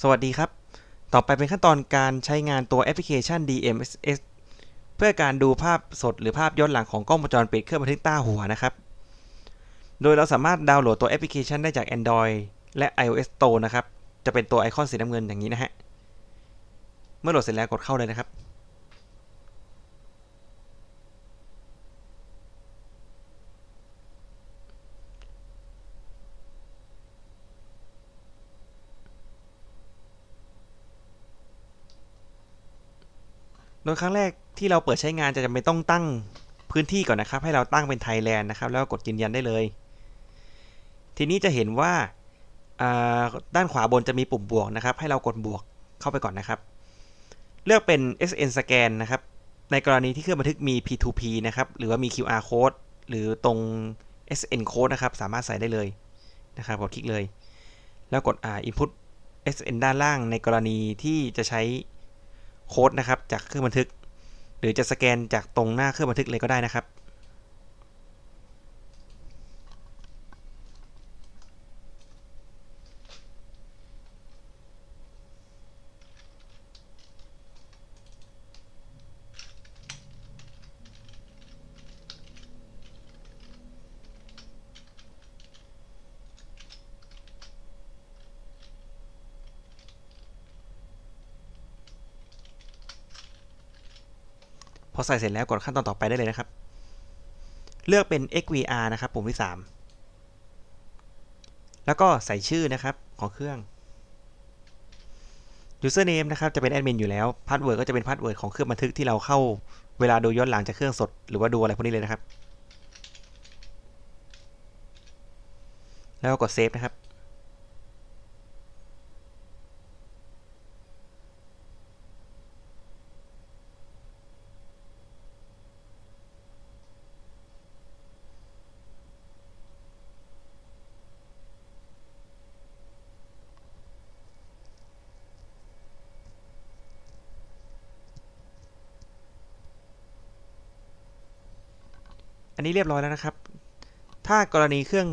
สวัสดีครับ ต่อไปเป็นขั้นตอนการใช้งานตัวแอปพลิเคชัน DMSS เพื่อการดูภาพสดหรือภาพย้อนหลังของกล้องวงจรปิดเครื่องบันทึกต้าหัวนะครับ โดยเราสามารถดาวน์โหลดตัวแอปพลิเคชันได้จาก Android และ iOS Store นะครับ จะเป็นตัวไอคอนสีน้ำเงินอย่างนี้นะฮะ เมื่อโหลดเสร็จแล้วกดเข้าเลยนะครับ โดยครั้งแรกที่เราเปิดใช้งานจะจำเป็นต้องตั้งพื้นที่ก่อนนะครับ ให้เราตั้งเป็นไทยแลนด์นะครับ แล้วกกดยืนยันได้เลย ทีนี้จะเห็นว่าาด้านขวาบนจะมีปุ่มบวกนะครับ ให้เรากดบวกเข้าไปก่อนนะครับ เลือกเป็น SN scan นะครับ ในกรณีที่เครื่องบันทึกมี P2P นะครับ หรือว่ามี QR code หรือตรง SN code นะครับ สามารถใส่ได้เลยนะครับ กดคลิกเลย แล้วกดอ่า input SN ด้านล่างในกรณีที่จะใช้ โค้ดนะครับจากเครื่องบันทึก หรือจะสแกนจากตรงหน้าเครื่องบันทึกเลยก็ได้นะครับ อใส่เสร็จแล้วกดขั้นตอนต่อไปได้เลยนะครับ เลือกเป็น XVR นะครับ ปุ่มที่ 3 แล้วก็ใส่ชื่อนะครับของเครื่อง username นะครับจะเป็นแอดมินอยู่แล้ว password ก็จะเป็น password ของเครื่องบันทึกที่เราเข้าเวลาดูย้อนหลังจากเครื่องสด หรือว่าดูอะไรพวกนี้เลยนะครับ แล้วก็กด save นะครับ อันนี้เรียบร้อยแล้วนะครับ ถ้ากรณีเครื่อง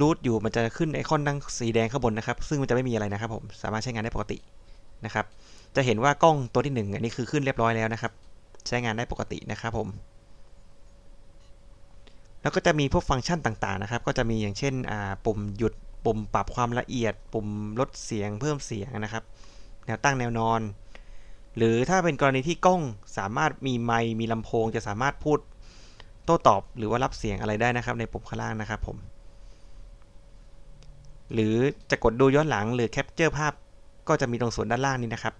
รูทอยู่มันจะขึ้นไอคอนดังสีแดงข้างบนนะครับ ซึ่งมันจะไม่มีอะไรนะครับผมสามารถใช้งานได้ปกตินะครับ จะเห็นว่ากล้องตัวที่หนึ่งอันนี้คือขึ้นเรียบร้อยแล้วนะครับ ใช้งานได้ปกตินะครับผม แล้วก็จะมีพวกฟังก์ชันต่างๆนะครับ ก็จะมีอย่างเช่นปุ่มหยุดปุ่มปรับความละเอียด ปุ่มลดเสียงเพิ่มเสียงนะครับ แนวตั้งแนวนอน หรือถ้าเป็นกรณีที่กล้องสามารถมีไมค์มีลำโพง จะสามารถพูดโต้ตอบหรือว่ารับเสียงอะไรได้นะครับในปุ่มข้างล่างนะครับผม หรือจะกดดูย้อนหลังหรือแคปเจอร์ภาพก็จะมีตรงส่วนด้านล่างนี้นะครับ